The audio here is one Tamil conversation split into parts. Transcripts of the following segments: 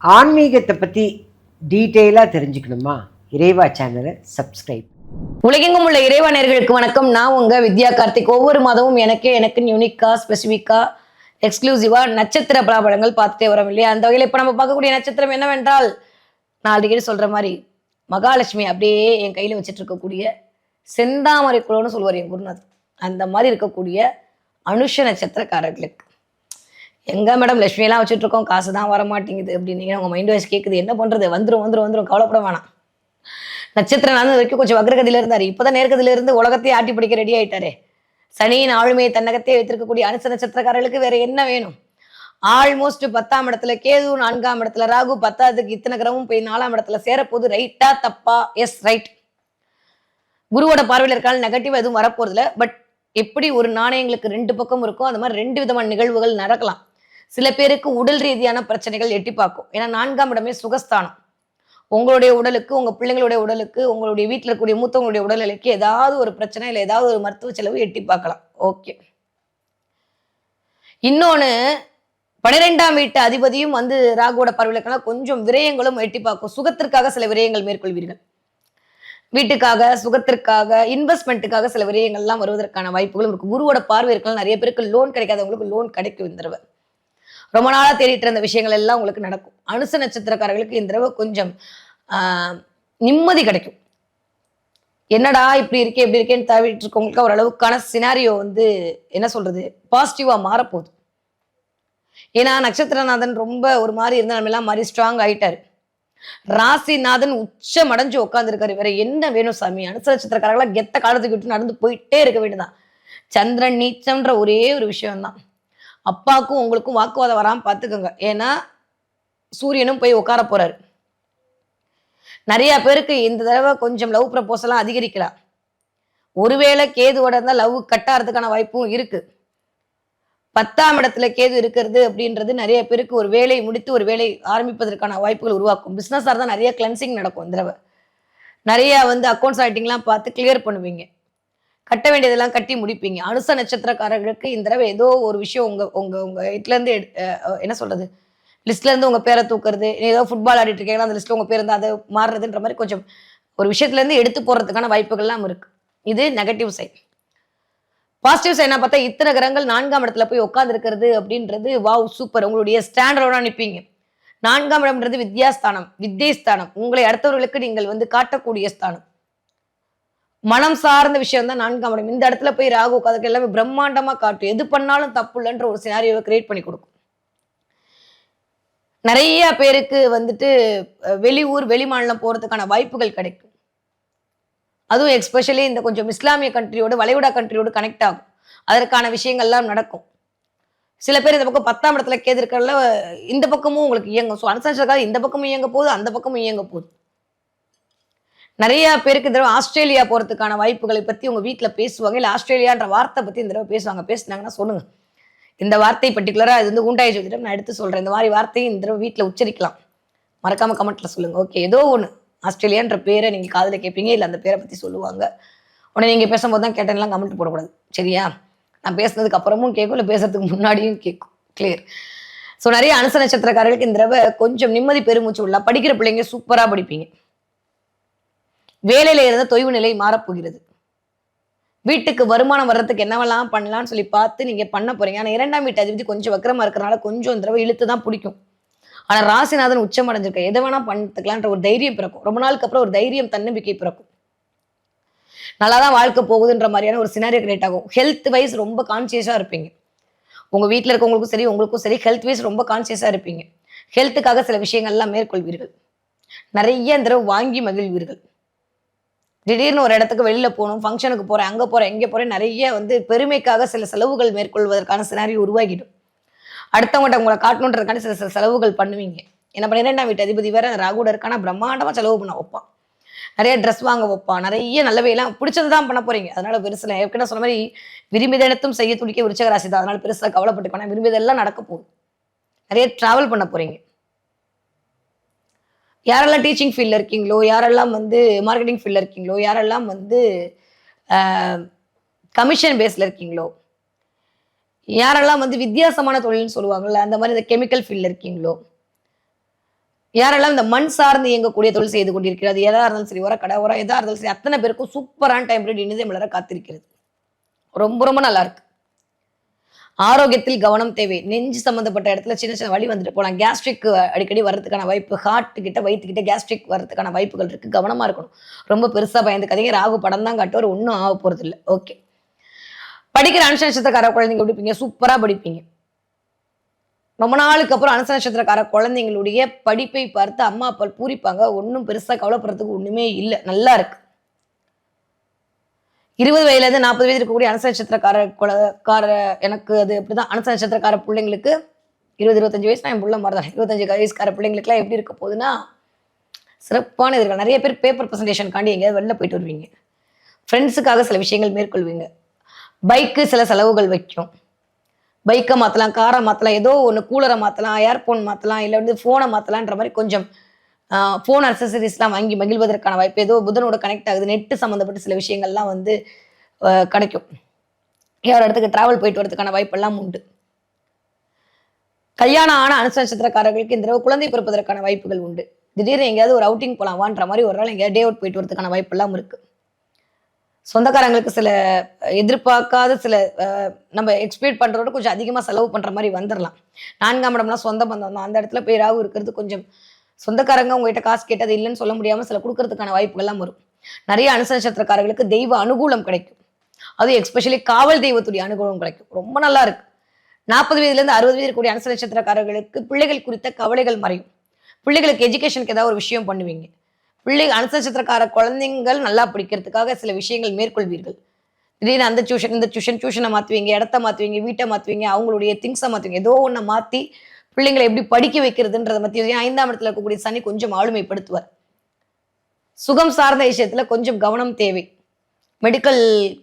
ஆன்மீகத்தை பற்றி டீட்டெயிலாக தெரிஞ்சுக்கணுமா? இறைவா சேனலை சப்ஸ்கிரைப். உலகெங்கும் உள்ள இறைவனர்களுக்கு வணக்கம். நான் உங்கள் வித்யா கார்த்திக். ஒவ்வொரு மாதமும் எனக்கே எனக்கு யூனிக்காக ஸ்பெசிஃபிக்கா எக்ஸ்க்ளூசிவா நட்சத்திர பலாபலங்கள் பார்த்துட்டே வரோம் இல்லையா? அந்த வகையில் இப்போ நம்ம பார்க்கக்கூடிய நட்சத்திரம் என்னவென்றால் நான் அடிக்கடி சொல்கிற மாதிரி மகாலட்சுமி அப்படியே என் கையில் வச்சுட்டு இருக்கக்கூடிய செந்தாமரை குழுன்னு சொல்லுவார் என் குருநாதர். அந்த மாதிரி இருக்கக்கூடிய அனுஷ நட்சத்திரக்காரர்களுக்கு. எங்க மேடம் லட்சுமியெல்லாம் வச்சுட்ருக்கோம் காசு தான் வர மாட்டேங்குது அப்படின்னு உங்க மைண்ட் வாய்ஸ் கேட்குது என்ன பண்றது? வந்துடும் வந்துடும் வந்துடும் கவலைப்பட வேணாம். நட்சத்திரம் நடந்த வரைக்கும் கொஞ்சம் வக்ரகதியில இருந்தார். இப்பதான் நேர்கதியில இருந்து உலகத்தையே ஆட்டி பிடிக்க ரெடி ஆயிட்டாரே. சனியின் ஆளுமையை தன்னகத்தையே வைத்திருக்கக்கூடிய அனுச நட்சத்திரக்காரர்களுக்கு வேற என்ன வேணும்? ஆல்மோஸ்ட் பத்தாம் இடத்துல கேது நான்காம் இடத்துல ராகு பத்தாவதுக்கு இத்தனை கிரமும் போய் நாலாம் இடத்துல சேரப்போது ரைட்டா தப்பா? எஸ் ரைட் குருவோட பார்வையில் இருக்கால் நெகட்டிவ் எதுவும் வரப்போறதுல பட் எப்படி ஒரு நாணயங்களுக்கு ரெண்டு பக்கம் இருக்கும் அந்த மாதிரி ரெண்டு விதமான நிகழ்வுகள் நடக்கலாம். சில பேருக்கு உடல் ரீதியான பிரச்சனைகள் எட்டி பார்க்கும். ஏன்னா நான்காம் இடமே சுகஸ்தானம். உங்களுடைய உடலுக்கு உங்க பிள்ளைங்களுடைய உடலுக்கு உங்களுடைய வீட்டில் இருக்கக்கூடிய மூத்தவங்களுடைய உடல்நிலைக்கு ஏதாவது ஒரு பிரச்சனை இல்லை ஏதாவது ஒரு மருத்துவ செலவு எட்டி பார்க்கலாம். ஓகே. இன்னொன்று பனிரெண்டாம் வீட்டு அதிபதியும் வந்து ராகுவோட பார்வையில கொஞ்சம் விரயங்களும் எட்டி பார்க்கும். சுகத்திற்காக சில விரயங்கள் மேற்கொள்வீர்கள். வீட்டுக்காக சுகத்திற்காக இன்வெஸ்ட்மெண்ட்டுக்காக சில விரயங்கள்லாம் வருவதற்கான வாய்ப்புகளும் இருக்கு. குருவோட பார்வை இருக்கலாம் நிறைய பேருக்கு லோன் கிடைக்காதவங்களுக்கு லோன் கிடைக்கும் இந்த தடவை. ரொம்ப நாளாக தேடிட்டு இருந்த விஷயங்கள் எல்லாம் உங்களுக்கு நடக்கும். அனுச நட்சத்திரக்காரர்களுக்கு இந்த தடவை கொஞ்சம் நிம்மதி கிடைக்கும். என்னடா இப்படி இருக்கே இப்படி இருக்கேன்னு தவிட்டு இருக்கவங்களுக்கு ஓரளவுக்கான சினாரியோ வந்து என்ன சொல்றது பாசிட்டிவா மாறப்போகுது. ஏன்னா நட்சத்திரநாதன் ரொம்ப ஒரு மாதிரி இருந்த நம்ம எல்லாம் மாதிரி ஸ்ட்ராங் ஆயிட்டாரு. ராசிநாதன் உச்சம் அடைஞ்சு உட்காந்துருக்காரு வேற என்ன வேணும் சாமி? அனுச நட்சத்திரக்காரங்களா கெத்த காலத்துக்கு விட்டு நடந்து போயிட்டே இருக்க வேண்டியதான் சந்திரன் நீச்சம்ன்ற ஒரே ஒரு விஷயம்தான். அப்பாவுக்கும் உங்களுக்கும் வாக்குவாதம் வராமல் பார்த்துக்கோங்க ஏன்னா சூரியனும் போய் உட்கார போறாரு. நிறைய பேருக்கு இந்த தடவை கொஞ்சம் லவ் ப்ரப்போசலாம் அதிகரிக்கலாம் ஒருவேளை கேதுவோட இருந்தால் லவ் கட்டாகிறதுக்கான வாய்ப்பும் இருக்கு. பத்தாம் இடத்துல கேது இருக்கிறது அப்படின்றது நிறைய பேருக்கு ஒரு வேலை முடித்து ஒரு வேலை ஆரம்பிப்பதற்கான வாய்ப்புகள் உருவாக்கும். பிஸ்னஸாக இருந்தால் நிறைய கிளென்சிங் நடக்கும் இந்த தடவை. நிறைய வந்து அக்கௌண்ட்ஸ் ஆக்டிங்லாம் பார்த்து கிளியர் பண்ணுவீங்க. கட்ட வேண்டியதெல்லாம் கட்டி முடிப்பீங்க. அனுச நட்சத்திரக்காரர்களுக்கு இந்த தடவை ஏதோ ஒரு விஷயம் உங்க உங்க உங்க இதுலேருந்து என்ன சொல்றது? லிஸ்ட்ல இருந்து உங்க பேரை தூக்குறது ஏதோ ஃபுட்பால் ஆடிட்டு இருக்கீங்கன்னா அந்த லிஸ்ட்ல உங்க பேர் இருந்தால் அதை மாறுறதுன்ற மாதிரி கொஞ்சம் ஒரு விஷயத்துல இருந்து எடுத்து போறதுக்கான வாய்ப்புகள்லாம் இருக்கு. இது நெகட்டிவ் சைட் பாசிட்டிவ் சைனா பார்த்தா இத்தனை கிரகங்கள் நான்காம் இடத்துல போய் உட்கார்ந்து இருக்கிறது அப்படின்றது வாவ் சூப்பர் உங்களுடைய ஸ்டாண்டர்டோட நிற்பீங்க நான்காம் இடம்ன்றது வித்யாஸ்தானம் வித்யஸ்தானம் உங்களை அடுத்தவர்களுக்கு நீங்கள் வந்து காட்டக்கூடிய ஸ்தானம். மனம் சார்ந்த விஷயம் தான் நான்காம் இடம். இந்த இடத்துல போய் ராகு உட்காந்துக்கு எல்லாமே பிரம்மாண்டமா காட்டும் எது பண்ணாலும் தப்பு இல்லைன்ற ஒரு சினாரியோவை கிரியேட் பண்ணி கொடுக்கும். நிறைய பேருக்கு வந்துட்டு வெளியூர் வெளிமாநிலம் போறதுக்கான வாய்ப்புகள் கிடைக்கும். அதுவும் எக்ஸ்பெஷலி இந்த கொஞ்சம் இஸ்லாமிய கண்ட்ரியோடு வளைகுடா கண்ட்ரியோடு கனெக்ட் ஆகும். அதற்கான விஷயங்கள்லாம் நடக்கும். சில பேர் இந்த பக்கம் பத்தாம் இடத்துல கேது இந்த பக்கமும் உங்களுக்கு இயங்கும். ஸோ அனுசரிச்சதுக்காக இந்த பக்கமும் இயங்க போகுது அந்த பக்கமும் இயங்க போகுது. நிறைய பேருக்கு இந்த தடவை ஆஸ்திரேலியா போகிறதுக்கான வாய்ப்புகளை பற்றி உங்கள் வீட்டில் பேசுவாங்க. இல்லை ஆஸ்திரேலியான்ற வார்த்தை பற்றி இந்த தடவை பேசுவாங்க. பேசுனாங்கன்னா சொல்லுங்கள் இந்த வார்த்தை பர்டிகுலராக இது வந்து ஊண்டாய் ஜோதிடம் நான் எடுத்து சொல்கிறேன் இந்த மாதிரி வார்த்தையை இந்த தடவை வீட்டில் உச்சரிக்கலாம். மறக்காமல் கமெண்ட்டில் சொல்லுங்கள் ஓகே ஏதோ ஒன்று ஆஸ்திரேலியான்ற பேரை நீங்கள் காதில் கேட்பீங்க இல்லை அந்த பேரை பற்றி சொல்லுவாங்க. உடனே நீங்கள் பேசும்போது தான் கேட்டேன்லாம் கமெண்ட் போடக்கூடாது. சரியா? நான் பேசுனதுக்கு அப்புறமும் கேட்கும். இல்லை பேசுறதுக்கு முன்னாடியும் கேட்கும். கிளியர் ஸோ நிறைய அனுச நட்சத்திரக்காரர்களுக்கு இந்த தடவை கொஞ்சம் நிம்மதி பெருமூச்சு உள்ள படிக்கிற பிள்ளைங்க சூப்பராக படிப்பீங்க. வேலையில இருந்த தொய்வு நிலை மாறப்போகிறது. வீட்டுக்கு வருமானம் வர்றதுக்கு என்னவெல்லாம் பண்ணலாம்னு சொல்லி பார்த்து நீங்க பண்ண போறீங்க. ஆனா இரண்டாம் வீட்டு அதிபதி கொஞ்சம் வக்கரமா இருக்கிறனால கொஞ்சம் இந்த தடவை இழுத்து தான் பிடிக்கும். ஆனா ராசிநாதன் உச்சம் அடைஞ்சிருக்க. எதை வேணா பண்ணிட்டுக்கலான்ற ஒரு தைரியம் பிறக்கும். ரொம்ப நாளுக்கு அப்புறம் ஒரு தைரியம் தன்னம்பிக்கை பிறக்கும். நல்லா தான் வாழ்க்கை போகுதுன்ற மாதிரியான ஒரு சினாரியோ கிரியேட் ஆகும். ஹெல்த் வைஸ் ரொம்ப கான்சியஸா இருப்பீங்க. உங்க வீட்டில் இருக்கவங்களுக்கும் சரி உங்களுக்கும் சரி ஹெல்த் வைஸ் ரொம்ப கான்சியஸா இருப்பீங்க. ஹெல்த்துக்காக சில விஷயங்கள்லாம் மேற்கொள்வீர்கள். நிறைய இந்த தடவை வாங்கி மகிழ்வீர்கள். திடீர்னு ஒரு இடத்துக்கு வெளியில போகணும் ஃபங்க்ஷனுக்கு போறேன் அங்க போறேன் இங்க போறேன் நிறைய வந்து பெருமைக்காக சில செலவுகள் மேற்கொள்வதற்கான சினாரி உருவாகிடும். அடுத்தவங்கள்ட்ட உங்களை காட்டணுன்றதுக்கான சில சில செலவுகள் பண்ணுவீங்க. என்ன பன்னிரெண்டாம் வீட்டு அதிபதி வேற ராகுட இருக்கானா பிரம்மாண்டமா செலவு பண்ண வைப்பான். நிறைய ட்ரெஸ் வாங்க வைப்பான். நிறைய நல்லவையெல்லாம் பிடிச்சது தான் பண்ண போறீங்க. அதனால பெருசுல ஏற்கனவே சொன்ன மாதிரி விரும்பிதனத்தும் செய்ய துடிக்க விருச்சக ராசி தான். அதனால பெருசா கவலைப்பட்டுக்கணும் விரும்பியதெல்லாம் நடக்க போகுது. நிறைய டிராவல் பண்ண போறீங்க. யாரெல்லாம் டீச்சிங் ஃபீல்டில் இருக்கீங்களோ யாரெல்லாம் வந்து மார்க்கெட்டிங் ஃபீல்டில் இருக்கீங்களோ யாரெல்லாம் வந்து கமிஷன் பேஸில் இருக்கீங்களோ யாரெல்லாம் வந்து வித்தியாசமான தொழில்னு சொல்லுவாங்கள்ல அந்த மாதிரி இந்த கெமிக்கல் ஃபீல்டில் இருக்கீங்களோ யாரெல்லாம் இந்த மண் சார்ந்து இயங்கக்கூடிய தொழில் செய்து கொண்டிருக்கிறது எதாக இருந்தாலும் சரி உர கடை உரம் எதாக இருந்தாலும் சரி அத்தனை பேருக்கும் சூப்பரான டைம் பீரியட் இனிதே மலர காத்திருக்கிறது. ரொம்ப ரொம்ப நல்லா இருக்கு. ஆரோக்கியத்தில் கவனம் தேவை. நெஞ்சு சம்மந்தப்பட்ட இடத்துல சின்ன சின்ன வழி வந்துட்டு போகலாம் கேஸ்ட்ரிக் அடிக்கடி வர்றதுக்கான வாய்ப்பு ஹார்ட் கிட்ட வயிற்றுக்கிட்ட கேஸ்ட்ரிக் வர்றதுக்கான வாய்ப்புகள் இருக்குது கவனமாக இருக்கணும். ரொம்ப பெருசாக பயந்துக்காதீங்க ராகு படம் தான் காட்டுவார் ஒன்றும் ஆக போகிறது இல்லை ஓகே படிக்கிற அனுஷ குழந்தைங்க படிப்பீங்க சூப்பராக படிப்பீங்க. ரொம்ப நாளுக்கு அப்புறம் அனுச நட்சத்திரக்கார குழந்தைங்களுடைய படிப்பை பார்த்து அம்மா அப்பா பூரிப்பாங்க. ஒன்றும் பெருசாக கவலைப்படுறதுக்கு ஒன்றுமே இல்லை. நல்லா இருக்குது இருபது வயதுலேருந்து நாற்பது வயது இருக்கக்கூடிய அனுச நட்சத்திரக்கார குலக்கார எனக்கு அது அப்படிதான் அனுச நட்சத்திரக்கார பிள்ளைங்களுக்கு இருபது இருபத்தஞ்சு வயசு நான் என் பிள்ளை மாதிரி தான் இருபத்தஞ்சு வயசுக்கார பிள்ளைங்களுக்குலாம் எப்படி இருக்க போகுதுன்னா சிறப்பான எதிர்காலம் நிறைய பேர் பேப்பர் ப்ரெசன்டேஷனுக்காண்டி எங்கேயாவது வெளில போயிட்டு வருவீங்க. ஃப்ரெண்ட்ஸுக்காக சில விஷயங்கள் மேற்கொள்வீங்க. பைக்கு சில செலவுகள் வைக்கும். பைக்கை மாற்றலாம் காரை மாற்றலாம் ஏதோ ஒன்று கூலரை மாற்றலாம் ஏர்ஃபோன் மாற்றலாம் இல்லை வந்து ஃபோனை மாற்றலான்ற மாதிரி கொஞ்சம் ஃபோன் அக்சசரிஸ்லாம் வாங்கி மகிழ்வதற்கான வாய்ப்பு ஏதோ புதனோட கனெக்ட் ஆகுது. நெட்டு சம்மந்தப்பட்ட சில விஷயங்கள்லாம் வந்து கிடைக்கும். யார் இடத்துக்கு டிராவல் போயிட்டு வரதுக்கான வாய்ப்பெல்லாம் உண்டு. கல்யாணம் ஆன அனுச நட்சத்திரக்காரர்களுக்கு இந்த தடவை குழந்தை பிறப்பதற்கான வாய்ப்புகள் உண்டு. திடீர்னு எங்கேயாவது ஒரு அவுட்டிங் போகலாமான்ற மாதிரி ஒரு நாள் எங்கேயாவது டே அவுட் போயிட்டு வரதுக்கான வாய்ப்பெல்லாம் இருக்கு. சொந்தக்காரங்களுக்கு சில எதிர்பார்க்காத சில அஹ், நம்ம எக்ஸ்பெக்ட் பண்றதோட கொஞ்சம் அதிகமா செலவு பண்ற மாதிரி வந்துடலாம் நான்காம் இடம்லாம் சொந்த பந்தம் தான். அந்த இடத்துல போய் ராகு இருக்கிறது கொஞ்சம் சொந்தக்காரங்க உங்ககிட்ட காசு கேட்டது இல்லைன்னு சொல்ல முடியாம சில கொடுக்கறதுக்கான வாய்ப்புகள்லாம் வரும். நிறைய அனுசநட்சத்திரக்காரர்களுக்கு தெய்வ அனுகூலம் கிடைக்கும். அதுவும் எக்ஸ்பெஷலி காவல் தெய்வத்துடைய அனுகூலம் கிடைக்கும். ரொம்ப நல்லா இருக்கு. நாற்பது வயதுல இருந்து அறுபது வயது கூடிய அனுச நட்சத்திரக்காரர்களுக்கு பிள்ளைகள் குறித்த கவலைகள் மறையும். பிள்ளைகளுக்கு எஜுகேஷனுக்கு ஏதாவது ஒரு விஷயம் பண்ணுவீங்க. பிள்ளை அனுச நட்சத்திரக்கார குழந்தைங்கள் நல்லா பிடிக்கிறதுக்காக சில விஷயங்கள் மேற்கொள்வீர்கள். திடீர்னு அந்த டியூஷன் இந்த டியூஷன் டியூஷனை மாற்றுவீங்க இடத்த மாற்றுவீங்க வீட்டை மாற்றுவீங்க அவங்களுடைய திங்ஸை மாற்றுவீங்க ஏதோ ஒன்றை மாற்றி பிள்ளைங்களை எப்படி படிக்க வைக்கிறதுன்றத மத்திய ஐந்தாம் இடத்துல இருக்கக்கூடிய சனி கொஞ்சம் ஆளுமைப்படுத்துவார். சுகம் சார்ந்த விஷயத்துல கொஞ்சம் கவனம் தேவை. மெடிக்கல்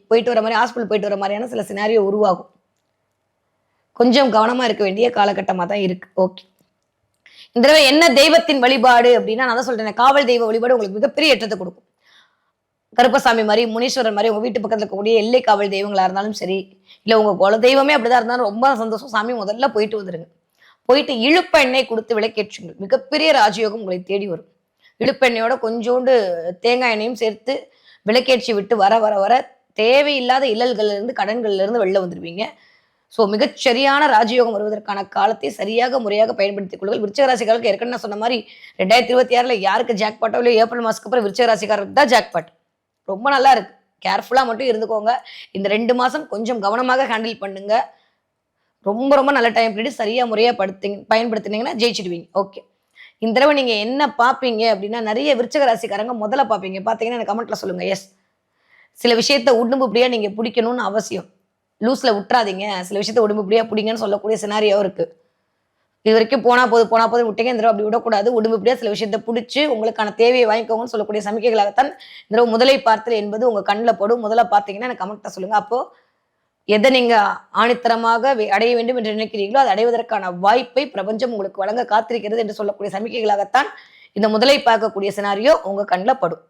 போயிட்டு வர மாதிரி ஹாஸ்பிட்டல் போயிட்டு வர மாதிரியான சில சினாரியோ உருவாகும். கொஞ்சம் கவனமா இருக்க வேண்டிய காலகட்டமா தான் இருக்கு. ஓகே இந்த தடவை என்ன தெய்வத்தின் வழிபாடு அப்படின்னா நான் தான் சொல்றேன் காவல் தெய்வ வழிபாடு உங்களுக்கு மிகப்பெரிய ஏற்றத்தை கொடுக்கும். கருப்பசாமி மாதிரி முனீஸ்வரர் மாதிரி உங்க வீட்டு பக்கத்துல இருக்கக்கூடிய எல்லை காவல் தெய்வங்களா இருந்தாலும் சரி இல்ல உங்க குல தெய்வமே அப்படிதான் இருந்தாலும் ரொம்ப சந்தோஷம். சாமி முதல்ல போயிட்டு வந்துருங்க. போயிட்டு இழுப்ப எண்ணெய் கொடுத்து விளக்கேற்றுங்கள். மிகப்பெரிய ராஜயோகம் உங்களை தேடி வரும். இழுப்பெண்ணையோட கொஞ்சோண்டு தேங்காய் எண்ணெயும் சேர்த்து விளக்கேற்றி விட்டு வர வர வர தேவையில்லாத இல்லல்கள்ல இருந்து கடன்கள்ல இருந்து வெளில வந்துருவீங்க. ஸோ மிகச்சரியான ராஜயோகம் வருவதற்கான காலத்தை சரியாக முறையாக பயன்படுத்திக் கொள்ளுங்கள். விருச்சக ஏற்கனவே நான் சொன்ன மாதிரி ரெண்டாயிரத்தி இருபத்தி ஆறுல யாருக்கு ஜாக் பாட்டோ இல்லை ஏப்ரல் மாசத்துக்கு அப்புறம் விருச்சகராசிக்காரருக்கு தான் ஜாக் பாட் ரொம்ப நல்லா இருக்கு. கேர்ஃபுல்லாக மட்டும் இருந்துக்கோங்க. இந்த ரெண்டு மாசம் கொஞ்சம் கவனமாக ஹேண்டில் பண்ணுங்க. ரொம்ப ரொம்ப நல்ல டைம் பீரியட் சரியாக முறையாக படுத்திங்க பயன்படுத்தினீங்கன்னா ஜெயிச்சிடுவீங்க. ஓகே இந்த தடவை நீங்கள் என்ன பார்ப்பீங்க அப்படின்னா நிறைய விருச்சக ராசிக்காரங்க முதல்ல பார்ப்பீங்க பார்த்தீங்கன்னா எனக்கு கமெண்ட்டில் சொல்லுங்கள் எஸ் சில விஷயத்த உடம்புப்படியாக நீங்கள் பிடிக்கணும்னு அவசியம். லூஸில் விட்டுறாதீங்க சில விஷயத்த உடம்புப்படியாக பிடிங்கன்னு சொல்லக்கூடிய சினாரியோ இருக்குது இது வரைக்கும் போனால் போது போனால் போது விட்டீங்க. இந்த தடவை அப்படி விடக்கூடாது. உடம்புப்படியாக சில விஷயத்த பிடிச்சி உங்களுக்கான தேவையை வாங்கிக்கோங்கன்னு சொல்லக்கூடிய சமிக்கைகளாகத்தான் இந்த தடவை முதலை பார்த்தல் என்பது உங்கள் கண்ணில் படும். முதல்ல பார்த்தீங்கன்னா எனக்கு கமெண்ட்ல சொல்லுங்கள் அப்போது எதை நீங்க ஆணித்தரமாக வே- அடைய வேண்டும் என்று நினைக்கிறீர்களோ அதை அடைவதற்கான வாய்ப்பை பிரபஞ்சம் உங்களுக்கு வழங்க காத்திருக்கிறது என்று சொல்லக்கூடிய சமிக்கைகளாகத்தான் இந்த முதலை பார்க்கக்கூடிய சினாரியோ உங்க கண்ணில் படும்.